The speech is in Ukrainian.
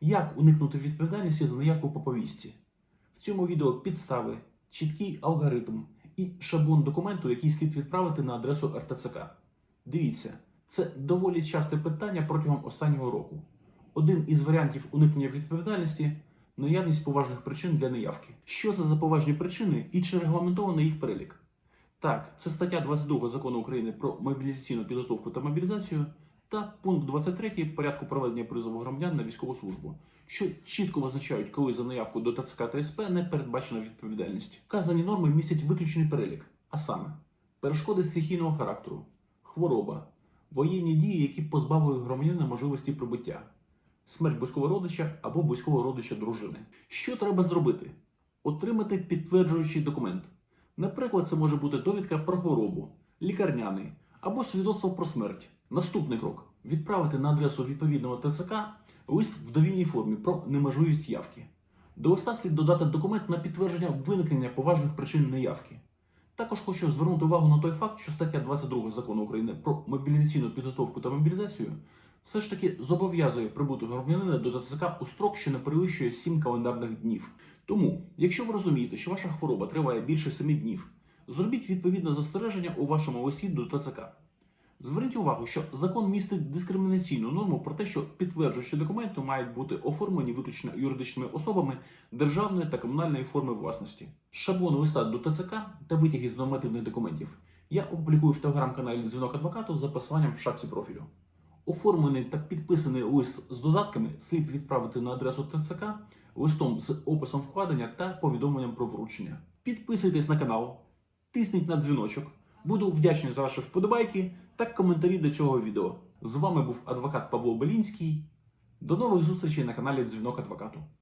Як уникнути відповідальності за неявку по повістці? В цьому відео підстави, чіткий алгоритм і шаблон документу, який слід відправити на адресу РТЦК. Дивіться, це доволі часте питання протягом останнього року. Один із варіантів уникнення відповідальності наявність поважних причин для неявки. Що це за поважні причини і чи регламентований їх перелік? Так, це стаття 22 закону України про мобілізаційну підготовку та мобілізацію та пункт 23 порядку проведення призову громадян на військову службу, що чітко визначають, коли за наявку до ТЦК та СП не передбачена відповідальність. Вказані норми містять виключений перелік, а саме перешкоди стихійного характеру, хвороба, воєнні дії, які позбавили громадянина можливості прибуття, смерть близького родича або близького родича дружини. Що треба зробити? Отримати підтверджуючий документ. Наприклад, це може бути довідка про хворобу, лікарняний або свідоцтво про смерть. Наступний крок відправити на адресу відповідного ТЦК лист в довільній формі про неможливість явки. До листа слід додати документ на підтвердження виникнення поважних причин неявки. Також хочу звернути увагу на той факт, що стаття 22 закону України про мобілізаційну підготовку та мобілізацію все ж таки зобов'язує прибути громадянина до ТЦК у строк, що не перевищує 7 календарних днів. Тому, якщо ви розумієте, що ваша хвороба триває більше 7 днів, зробіть відповідне застереження у вашому листі до ТЦК. Зверніть увагу, що закон містить дискримінаційну норму про те, що підтверджуючі документи мають бути оформлені виключно юридичними особами державної та комунальної форми власності. Шаблон листа до ТЦК та витяги з нормативних документів я опублікую в телеграм-каналі Дзвінок адвокату за посиланням в шапці профілю. Оформлений та підписаний лист з додатками слід відправити на адресу ТЦК листом з описом вкладення та повідомленням про вручення. Підписуйтесь на канал, тисніть на дзвіночок. Буду вдячний за ваші вподобайки та коментарі до цього відео. З вами був адвокат Павло Белінський. До нових зустрічей на каналі Дзвінок Адвокату.